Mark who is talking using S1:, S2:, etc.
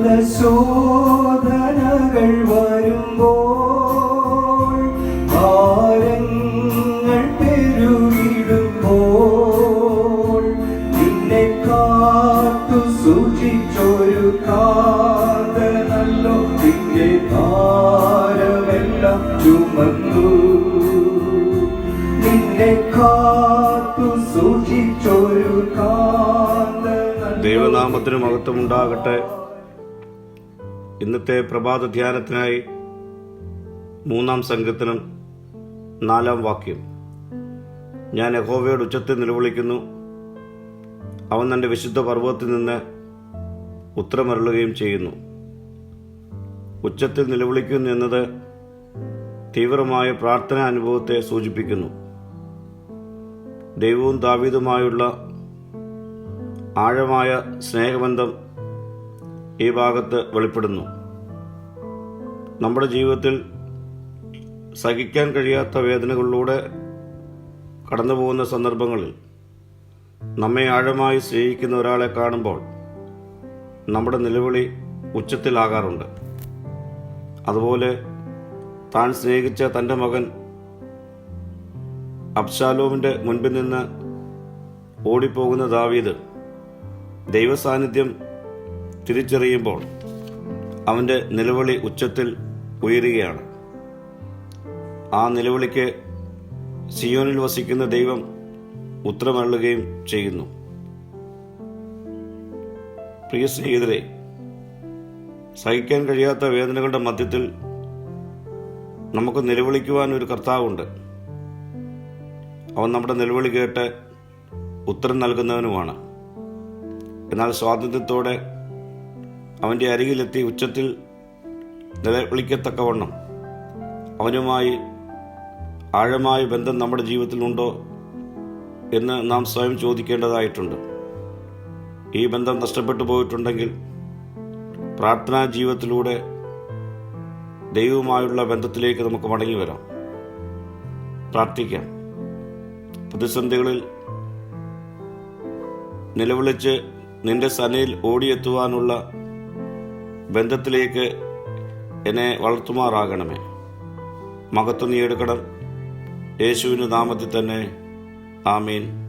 S1: പല ശോധനകൾ വരുമ്പോൾ ഭാരങ്ങൾ പെരുകിടുമ്പോൾ നിന്നെ കാത്തു സൂക്ഷിച്ചൊരു കാതനല്ലോ നിന്റെ ഭാരമെല്ലാം ചുമന്നു. നിന്നെ കാത്തു സൂക്ഷിച്ചൊരു കാതനല്ലോ
S2: ദൈവനാമത്തിന് മഹത്വമുണ്ടാകട്ടെ. ഇന്നത്തെ പ്രഭാത ധ്യാനത്തിനായി മൂന്നാം സംഘത്തിനും നാലാം വാക്യം. ഞാൻ യഹോവയുടെ ഉച്ചത്തിൽ നിലവിളിക്കുന്നു. അവൻ തന്റെ വിശുദ്ധ പർവതത്തിൽ നിന്ന് ഉത്തരമരുളുകയും ചെയ്യുന്നു. ഉച്ചത്തിൽ നിലവിളിക്കുന്നു എന്നത് തീവ്രമായ പ്രാർത്ഥനാ അനുഭവത്തെ സൂചിപ്പിക്കുന്നു. ദൈവവും ദാവീതുമായുള്ള ആഴമായ സ്നേഹബന്ധം ഈ ഭാഗത്ത് വെളിപ്പെടുന്നു. നമ്മുടെ ജീവിതത്തിൽ സഹിക്കാൻ കഴിയാത്ത വേദനകളിലൂടെ കടന്നു പോകുന്ന സന്ദർഭങ്ങളിൽ നമ്മെ ആഴമായി സ്നേഹിക്കുന്ന ഒരാളെ കാണുമ്പോൾ നമ്മുടെ നിലവിളി ഉച്ചത്തിലാകാറുണ്ട്. അതുപോലെ താൻ സ്നേഹിച്ച തന്റെ മകൻ അബ്ശാലോമിന്റെ മുൻപിൽ നിന്ന് ഓടിപ്പോകുന്ന ദാവീദ് ദൈവസാന്നിധ്യം തിരിച്ചറിയുമ്പോൾ അവന്റെ നിലവിളി ഉച്ചത്തിൽ ഉയരുകയാണ്. ആ നിലവിളിക്ക് സിയോനിൽ വസിക്കുന്ന ദൈവം ഉത്തരമരുളുകയും ചെയ്യുന്നു. പ്രിയ സ്നേഹിതരെ സഹിക്കാൻ കഴിയാത്ത വേദനകളുടെ മധ്യത്തിൽ നമുക്ക് നിലവിളിക്കുവാൻ ഒരു കർത്താവുണ്ട്. അവൻ നമ്മുടെ നിലവിളി കേട്ട് ഉത്തരം നൽകുന്നവനുമാണ്. എന്നാൽ സ്വാതന്ത്ര്യത്തോടെ അവന്റെ അരികിലെത്തി ഉച്ചത്തിൽ നിലവിളിക്കത്തക്കവണ്ണം അവനുമായി ആഴമായ ബന്ധം നമ്മുടെ ജീവിതത്തിലുണ്ടോ എന്ന് നാം സ്വയം ചോദിക്കേണ്ടതായിട്ടുണ്ട്. ഈ ബന്ധം നഷ്ടപ്പെട്ടു പോയിട്ടുണ്ടെങ്കിൽ പ്രാർത്ഥനാ ജീവിതത്തിലൂടെ ദൈവവുമായുള്ള ബന്ധത്തിലേക്ക് നമുക്ക് മടങ്ങി വരാം. പ്രാർത്ഥിക്കാം. പ്രതിസന്ധികളിൽ നിലവിളിച്ച് നിന്റെ സനയിൽ ഓടിയെത്തുവാനുള്ള ബന്ധത്തിലേക്ക് എന്നെ വളർത്തുമാറാകണമേ. മകത്വം നീ എടുക്കണം യേശുവിന്റെ നാമത്തിൽ തന്നെ. ആമീൻ.